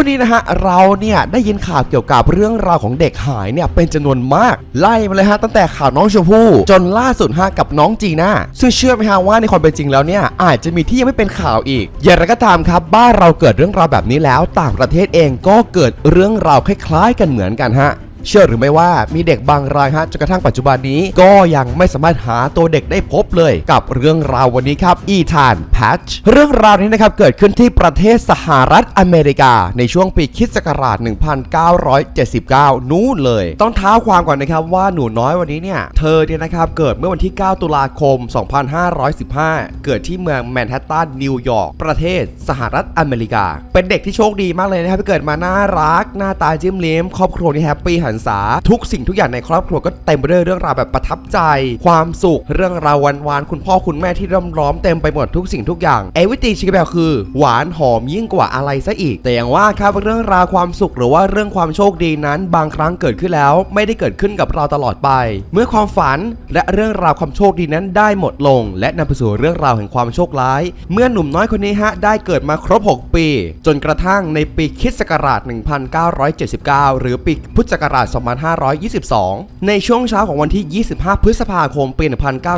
ช่วงนี้นะฮะเราเนี่ยได้ยินข่าวเกี่ยวกับเรื่องราวของเด็กหายเนี่ยเป็นจำนวนมากไล่มาเลยฮะตั้งแต่ข่าวน้องชมพู่จนล่าสุดฮะกับน้องจีน่าซึ่งเชื่อไหมฮะว่าในความเป็นจริงแล้วเนี่ยอาจจะมีที่ยังไม่เป็นข่าวอีกอย่างไรก็ตามครับ บ้านเราเกิดเรื่องราวแบบนี้แล้วต่างประเทศเองก็เกิดเรื่องราวคล้ายๆ กันเหมือนกันฮะ เชื่อหรือไม่ว่ามีเด็กบางรายฮะจนกระทั่งปัจจุบันนี้ ก็ยังไม่สามารถหาตัวเด็กได้พบเลยกับเรื่องราววันนี้ครับ อีธานแพชเรื่องราวนี้นะครับเกิดขึ้นที่ประเทศสหรัฐอเมริกา ในช่วงปีคริสต์ศักราช 1979 นู่นเลย ต้องท้าความก่อนนะครับว่าหนูน้อยวันนี้เนี่ย เธอเนี่ยนะครับเกิดเมื่อวันที่ 9 ตุลาคม 2515 เกิดที่เมืองแมนฮัตตันนิวยอร์กประเทศสหรัฐอเมริกา เป็นเด็กที่โชคดีมากเลยนะครับที่เกิดมาน่ารักหน้าตาจิ้มเลิ้มครอบครัวนี่แฮปปี้หันษา ทุกสิ่งทุกอย่างในครอบครัวก็เต็มไปด้วยเรื่องราวแบบประทับใจ ความสุข เรื่องราวหวานๆคุณพ่อคุณแม่ที่ร่ำร้อมเต็มไปหมดทุกสิ่งทุกอย่างเอวิตีชิคแบบคือ หวานหอมยิ่งกว่าอะไรซะอีก แต่อย่างว่าครับเรื่องราวความสุขหรือว่าเรื่องความโชคดีนั้น บางครั้งเกิดขึ้นแล้ว ไม่ได้เกิดขึ้นกับเราตลอดไป เมื่อความฝันและเรื่องราวความโชคดีนั้นได้หมดลง และนำไปสู่เรื่องราวแห่งความโชคร้าย เมื่อหนุ่มน้อยคนนี้ฮะได้เกิดมาครบ 6 ปี จนกระทั่งในปีคริสต์ศักราช1979 หรือปีพุทธศักราช2522 ในช่วงเช้าของวันที่ 25 พฤษภาคม ปี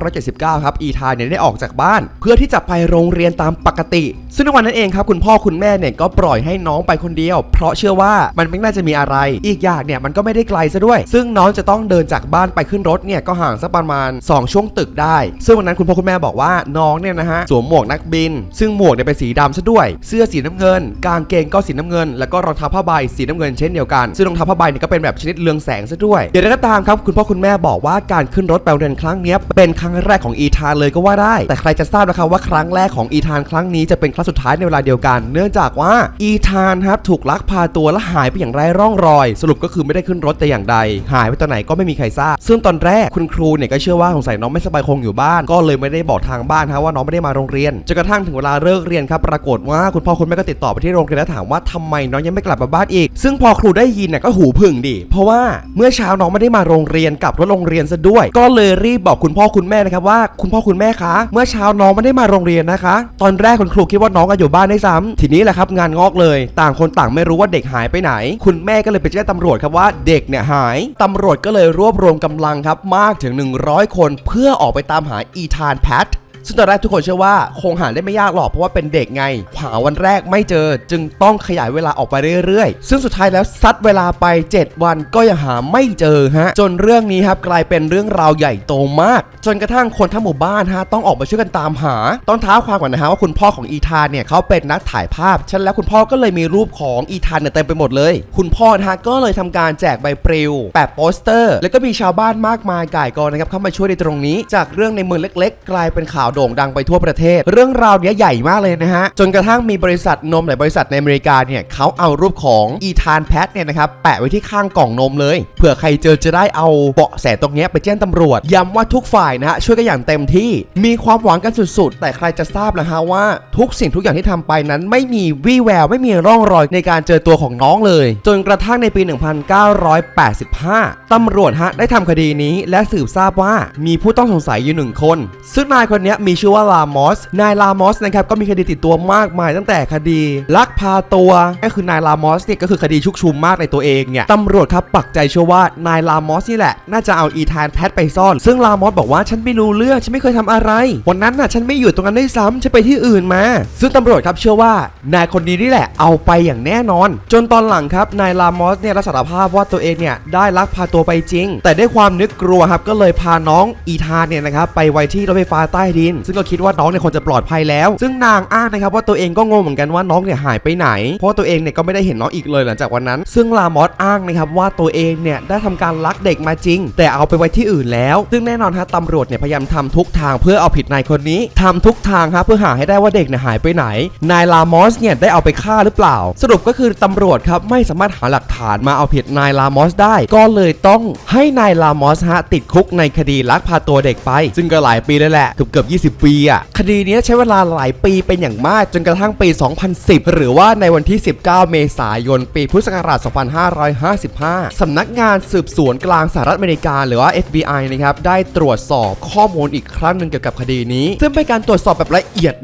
1979 ครับ อีธานเนี่ยได้ออกจากบ้าน เพื่อที่จะไปโรงเรียนตามปกติ ซึ่งในวันนั้นเองครับ คุณพ่อคุณแม่เนี่ยก็ปล่อยให้น้องไปคนเดียว เพราะเชื่อว่ามันไม่น่าจะมีอะไร อีกอย่างเนี่ยมันก็ไม่ได้ไกลซะด้วย ซึ่งน้องจะต้องเดินจากบ้านไปขึ้นรถเนี่ยก็ห่างสักประมาณ 2 ช่วงตึกได้ ซึ่งวันนั้นคุณพ่อคุณแม่บอกว่าน้องเนี่ยนะฮะสวมหมวกนักบิน ซึ่งหมวกเนี่ยเป็นสีดำซะด้วย เสื้อสีน้ำเงิน กางเกงก็สีน้ำเงิน แล้วก็รองเท้าผ้าใบสีน้ำเงินเช่นเดียวกัน ซึ่งรองเท้าผ้าใบเนี่ยก็เป็นแบบชนิดเรืองแสงซะด้วยเดี๋ยวก็ตามครับคุณพ่อคุณแม่บอกว่าการขึ้นรถไปโรงเรียนครั้งนี้เป็นครั้งแรกของอีธานเลยก็ว่าได้ แต่ใครจะทราบนะครับว่าครั้งแรกของอีธานครั้งนี้จะเป็นครั้งสุดท้ายในเวลาเดียวกัน เนื่องจากว่าอีธานครับถูกลักพาตัวและหายไปอย่างไร้ร่องรอย สรุปก็คือไม่ได้ขึ้นรถแต่อย่างใด หายไปตอนไหนก็ไม่มีใครทราบ ซึ่งตอนแรกคุณครูเนี่ยก็เชื่อว่าสงสัยน้องไม่สบายคงอยู่บ้าน ก็เลยไม่ได้บอกทางบ้านฮะว่าน้องไม่ได้มาโรงเรียนจนกระทั่งถึงเวลาเลิกเรียนครับปรากฏว่าคุณพ่อคุณแม่ก็ติดต่อไปที่โรงเรียนแล้วถามว่าทำไมน้องยังไม่กลับมาบ้านอีก ซึ่งพอครูได้ยินเนี่ยก็หูผึ่งดิเพราะว่าเมื่อเช้าน้องไม่ได้มาโรงเรียนกลับรถโรงเรียนซะด้วย ก็เลยรีบบอกคุณพ่อคุณแม่นะครับว่าคุณพ่อคุณแม่คะ เมื่อเช้าน้องไม่ได้มาโรงเรียนนะคะ ตอนแรกคุณครูคิดว่าน้องอะอยู่บ้านได้ซ้ำทีนี้แหละครับงานงอกเลย ต่างคนต่างไม่รู้ว่าเด็กหายไปไหน คุณแม่ก็เลยไปแจ้งตำรวจครับว่าเด็กเนี่ยหายตำรวจก็เลยรวบรวมกำลังครับมากถึง 100 คนเพื่อออกไปตามหาอีธานแพท ซึ่งตอนแรกทุกคนเชื่อว่าคงหาได้ไม่ยากหรอกเพราะว่าเป็นเด็กไงหาวันแรกไม่เจอ จึงต้องขยายเวลาออกไปเรื่อยๆ ซึ่งสุดท้ายแล้วซัดเวลาไป 7 วันก็ยังหาไม่เจอฮะ จนเรื่องนี้ครับกลายเป็นเรื่องราวใหญ่โตมาก จนกระทั่งคนทั้งหมู่บ้านฮะต้องออกมาช่วยกันตามหาต้องท้าความก่อนนะฮะว่าคุณพ่อของอีธานเนี่ยเขาเป็นนักถ่ายภาพฉะนันแล้วคุณพ่อก็เลยมีรูปของอีธานเนี่ยเต็มไปหมดเลย คุณพ่อนะฮะก็เลยทำการแจกใบปลิวแปะโปสเตอร์ แล้วก็มีชาวบ้านมากมายก่ายกองนะครับเข้ามาช่วยในตรงนี้ จากเรื่องในเมืองเล็ก ๆ กลายเป็นข่าวโด่งดังไปทั่วประเทศ เรื่องราวเนี้ยใหญ่มากเลยนะฮะ จนกระทั่งมีบริษัทนมหลายบริษัทในอเมริกาเนี่ยเขาเอารูปของอีธานแพทเนี่ยนะครับแปะไว้ที่ข้างกล่องนมเลย เผื่อใครเจอจะได้เอาเบาะแสตรงเนี้ยไปแจ้งตำรวจ ย้ำว่าทุกฝ่ายนะฮะช่วยกันอย่างเต็มที่มีความหวังกันสุดๆ แต่ใครจะทราบนะฮะว่าทุกสิ่งทุกอย่างที่ทำไปนั้นไม่มีวี่แววไม่มีร่องรอยในการเจอตัวของน้องเลย จนกระทั่งในปี 1985ตำรวจฮะได้ทำคดีนี้และสืบทราบว่ามีผู้ต้องสงสัยอยู่หนึ่งคน ซึ่งนายคนเนี้ยมีชื่อว่าลามอส นายลามอสนะครับก็มีคดีติดตัวมากมายตั้งแต่คดี ลักพาตัวก็คือนายลามอสเนี่ยก็คือคดีชุกชุมมากในตัวเองเนี่ยตำรวจครับปักใจเชื่อว่านายลามอสนี่แหละน่าจะเอาอีธานแพทไปซ่อน ซึ่งลามอสบอกว่าฉันไม่รู้เรื่องฉันไม่เคยทำอะไรวันนั้นน่ะฉันไม่อยู่ตรงนั้นด้วยซ้ำฉันไปที่อื่นมา ซึ่งตำรวจครับเชื่อว่านายคนนี้นี่แหละเอาไปอย่างแน่นอน จนตอนหลังครับนายลามอสเนี่ยรับสารภาพว่าตัวเองเนี่ยได้ลักพาตัวไปจริง แต่ด้วยความนึกกลัวครับก็เลยพาน้องอีธานเนี่ยนะครับไปไว้ที่รถไฟฟ้าใต้ดินซึ่งก็คิดว่าน้องเนี่ยคงจะปลอดภัยแล้ว ซึ่งนางอ้างนะครับว่าตัวเองก็งงเหมือนกันว่าน้องเนี่ยหายไปไหน เพราะตัวเองเนี่ยก็ไม่ได้เห็นน้องอีกเลยหลังจากวันนั้น ซึ่งลามอสอ้างนะครับว่าตัวเองเนี่ยได้ทำการลักเด็กมาจริง แต่เอาไปไว้ที่อื่นแล้ว ซึ่งแน่นอนฮะตำรวจเนี่ยพยายามทำทุกทางเพื่อเอาผิดนายคนนี้ทำทุกทางครับเพื่อหาให้ได้ว่าเด็กเนี่ยหายไปไหน นายลามอสเนี่ยได้เอาไปฆ่าหรือเปล่า สรุปก็คือตำรวจครับไม่สามารถหาหลักฐานมาเอาผิดนายลามอสได้ ก็เลยต้องให้นายลามอสฮะติดคุกในคดีลักพาตัวเด็กไป ซึ่งก็หลายปีเลยแหละเกือบเกือบ40ปีอะคดีนี้ใช้เวลาหลายปีเป็นอย่างมากจนกระทั่งปี 2010 หรือว่าในวันที่ 19 เมษายน ปีพุทธศักราช 2555 สำนักงานสืบสวนกลางสหรัฐอเมริกา หรือว่า FBI นะครับ ได้ตรวจสอบข้อมูลอีกครั้งหนึ่งเกี่ยวกับคดีนี้ ซึ่งเป็นการตรวจสอบแบบละเอียด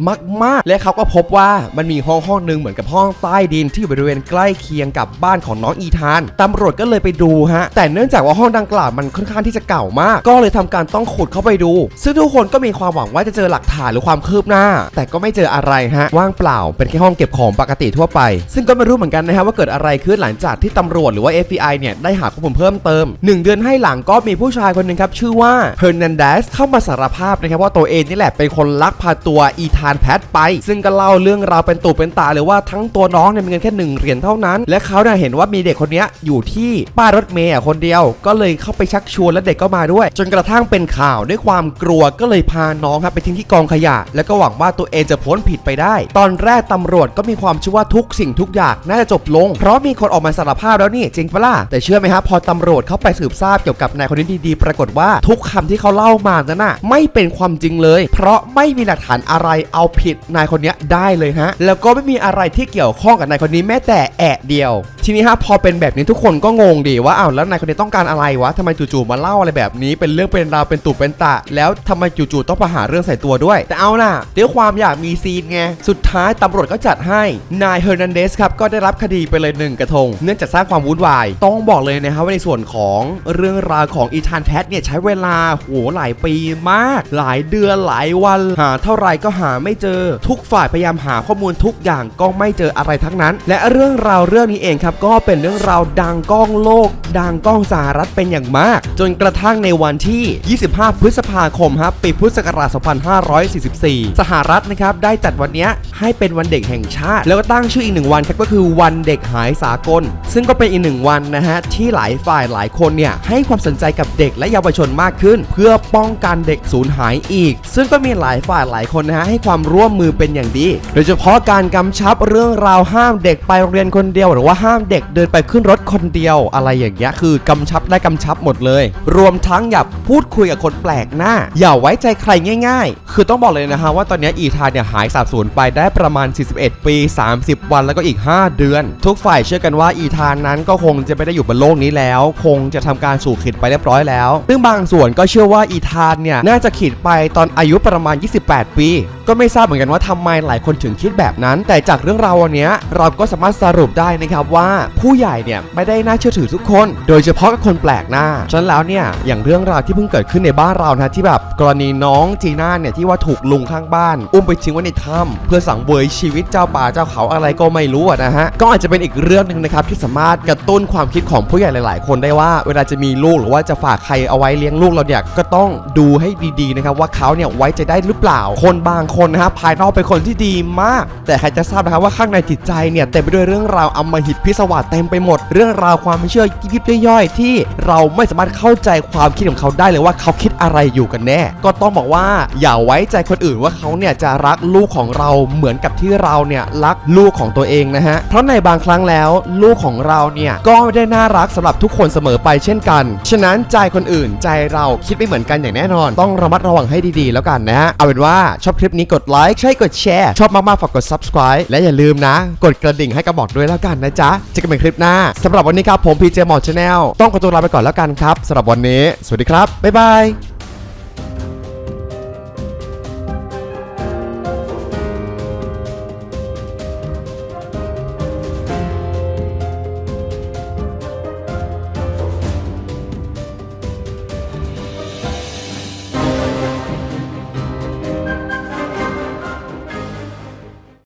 มาก ๆ และเขาก็พบว่ามันมีห้องห้องหนึ่งเหมือนกับห้องใต้ดินที่อยู่บริเวณใกล้เคียงกับบ้านของน้องอีธาน ตำรวจก็เลยไปดูฮะ แต่เนื่องจากว่าห้องดังกล่าวมันค่อนข้างที่จะเก่ามาก ก็เลยทำการต้องขุดเข้าไปดู ซึ่งทุกคนก็มีความหวังว่าจะเจอหลักฐานหรือความคืบหน้า แต่ก็ไม่เจออะไรฮะว่างเปล่าเป็นแค่ห้องเก็บของปกติทั่วไป ซึ่งก็ไม่รู้เหมือนกันนะฮะว่าเกิดอะไรขึ้นหลังจากที่ตำรวจหรือว่า FBI เนี่ยได้หาข้อมูลเพิ่มเติม 1 เดือนให้หลังก็มีผู้ชายคนหนึ่งครับชื่อว่าเฮอร์นันเดสเข้ามาสารภาพนะครับว่าตัวเองนี่แหละเป็นคนลักพาตัวอีธานแพทไป ซึ่งก็เล่าเรื่องราวเป็นตูเป็นตาเลยว่าทั้งตัวน้องเนี่ยมีเงินแค่หนึ่งเหรียญเท่านั้น และเขาเนี่ยเห็นว่ามีเด็กคนนี้อยู่ที่ป้ายรถเมย์คนเดียว ก็เลยเข้าไปชักชวนและเด็กก็มาด้วย จนกระทั่งเป็นข่าวด้วยความกลัวก็เลยพาน้องครับไปทิ้งที่กองขยะ แล้วก็หวังว่าตัวเองจะพ้นผิดไปได้ ตอนแรกตำรวจก็มีความเชื่อว่าทุกสิ่งทุกอย่างน่าจะจบลง เพราะมีคนออกมาสารภาพแล้วนี่จริงปะล่ะแต่เชื่อไหมครับพอตำรวจเข้าไปสืบทราบเกี่ยวกับนายคนนี้ดีๆ ปรากฏว่าทุกคำที่เขาเล่ามานั้นน่ะไม่เป็นความจริงเลย เพราะไม่มีหลักฐานอะไรเอาผิดนายคนนี้ได้เลยฮะแล้วก็ไม่มีอะไรที่เกี่ยวข้องกับนายคนนี้แม้แต่แอะเดียว ทีนี้ฮะพอเป็นแบบนี้ทุกคนก็งงดีว่าอ้าวแล้วนายคนนี้ต้องการอะไรวะทำไมจู่ๆมาเล่าอะไรแบบนี้เป็นเรื่องเป็นราวเป็นตุเป็นตะ แล้วทำไมจู่ๆต้องมาหาเรื่องใส่ตัวด้วย แต่เอาน่ะด้วยความอยากมีซีนไง สุดท้ายตำรวจก็จัดให้ นายเฮอร์นันเดสครับ ก็ได้รับคดีไปเลยหนึ่งกระทง เนื่องจากสร้างความวุ่นวาย ต้องบอกเลยนะครับว่าในส่วนของเรื่องราวของอีธานแพทเนี่ยใช้เวลาโหหลายปีมาก หลายเดือนหลายวันหาเท่าไหร่ก็หาไม่เจอ ทุกฝ่ายพยายามหาข้อมูลทุกอย่างก็ไม่เจออะไรทั้งนั้น และเรื่องราวเรื่องนี้เองครับก็เป็นเรื่องราวดังก้องโลก ดังก้องสหรัฐเป็นอย่างมาก จนกระทั่งในวันที่ 25 พฤษภาคมครับปีพุทธศักราช2544 สหรัฐนะครับได้จัดวันนี้ให้เป็นวันเด็กแห่งชาติ แล้วก็ตั้งชื่ออีกหนึ่งวันครับก็คือวันเด็กหายสากล ซึ่งก็เป็นอีกหนึ่งวันนะฮะที่หลายฝ่ายหลายคนเนี่ยให้ความสนใจกับเด็กและเยาวชนมากขึ้น เพื่อป้องกันเด็กสูญหายอีก ซึ่งก็มีหลายฝ่ายหลายคนนะฮะให้ความร่วมมือเป็นอย่างดี โดยเฉพาะการกำชับเรื่องราวห้ามเด็กไปโรงเรียนคนเดียว หรือว่าห้ามเด็กเดินไปขึ้นรถคนเดียวอะไรอย่างเงี้ยคือกำชับได้กำชับหมดเลย รวมทั้งอย่าพูดคุยกับคนแปลกหน้า อย่าไว้ใจใครง่ายๆคือต้องบอกเลยนะฮะว่าตอนนี้อีธานเนี่ยหายสาบสูญไปได้ประมาณ 41 ปี 30 วันแล้วก็อีก 5 เดือน ทุกฝ่ายเชื่อกันว่าอีธานนั้นก็คงจะไม่ได้อยู่บนโลกนี้แล้ว คงจะทำการสู่ขิดไปเรียบร้อยแล้ว ซึ่งบางส่วนก็เชื่อว่าอีธานเนี่ยน่าจะขิดไปตอนอายุประมาณ 28 ปี ก็ไม่ทราบเหมือนกันว่าทำไมหลายคนถึงคิดแบบนั้น แต่จากเรื่องราววันเนี้ยเราก็สามารถสรุปได้นะครับว่าผู้ใหญ่เนี่ยไม่ได้น่าเชื่อถือทุกคน โดยเฉพาะกับคนแปลกหน้าฉะนั้นแล้วเนี่ยอย่างเรื่องราวที่เพิ่งเกิดขึ้นในบ้านเรานะที่แบบกรณีน้องจีน่าเนี่ยที่ว่าถูกลุงข้างบ้าน อุ้มไปทิ้งไว้ในถ้ำเพื่อสังเวยชีวิตเจ้าป่าเจ้าเขาอะไรก็ไม่รู้นะฮะก็อาจจะเป็นอีกเรื่องหนึ่งนะครับที่สามารถกระตุ้นความคิดของผู้ใหญ่หลาย ๆ คนได้ว่า เวลาจะมีลูกหรือว่าจะฝากใครเอาไว้เลี้ยงลูกเราเนี่ยก็ต้องดูให้ดี ๆ นะครับว่าเขาเนี่ยไว้ใจได้หรือเปล่าคนบางคนนะฮะภายนอกเป็นคนที่ดีมาก แต่ใครจะทราบนะครับว่าข้างในจิตใจเนี่ยเต็มไปด้วยเรื่องราวอำมหิตพิศวาสเต็มไปหมด เรื่องราวความไม่เชื่อยิบย่อยๆ ที่เราไม่สามารถเข้าใจความคิดของเขาได้เลยว่าเขาคิดอะไรอยู่กันแน่ ก็ต้องบอกว่าอย่าไว้ใจคนอื่นว่าเขาเนี่ยจะรักลูกของเราเหมือนกับที่เราเนี่ยรักลูกของตัวเองนะฮะเพราะในบางครั้งแล้ว ลูกของเราเนี่ยก็ไม่ได้น่ารักสำหรับทุกคนเสมอไปเช่นกัน ฉะนั้นใจคนอื่นใจเราคิดไม่เหมือนกันอย่างแน่นอน ต้องระมัดระวังให้ดีๆ แล้วกันนะฮะเอาเป็นว่าชอบคลิปนี้กดไลค์ใช่กดแชร์ ชอบมากๆฝากกด subscribe และอย่าลืมนะ กดกระดิ่งให้กระบอกด้วยแล้วกันนะจ๊ะเจอกันใหม่คลิปหน้าสำหรับวันนี้ครับผมพีเจมอชาแนลต้องขอตัวลาไปก่อนแล้วกันครับสำหรับวันนี้ สวัสดีครับบ๊ายบาย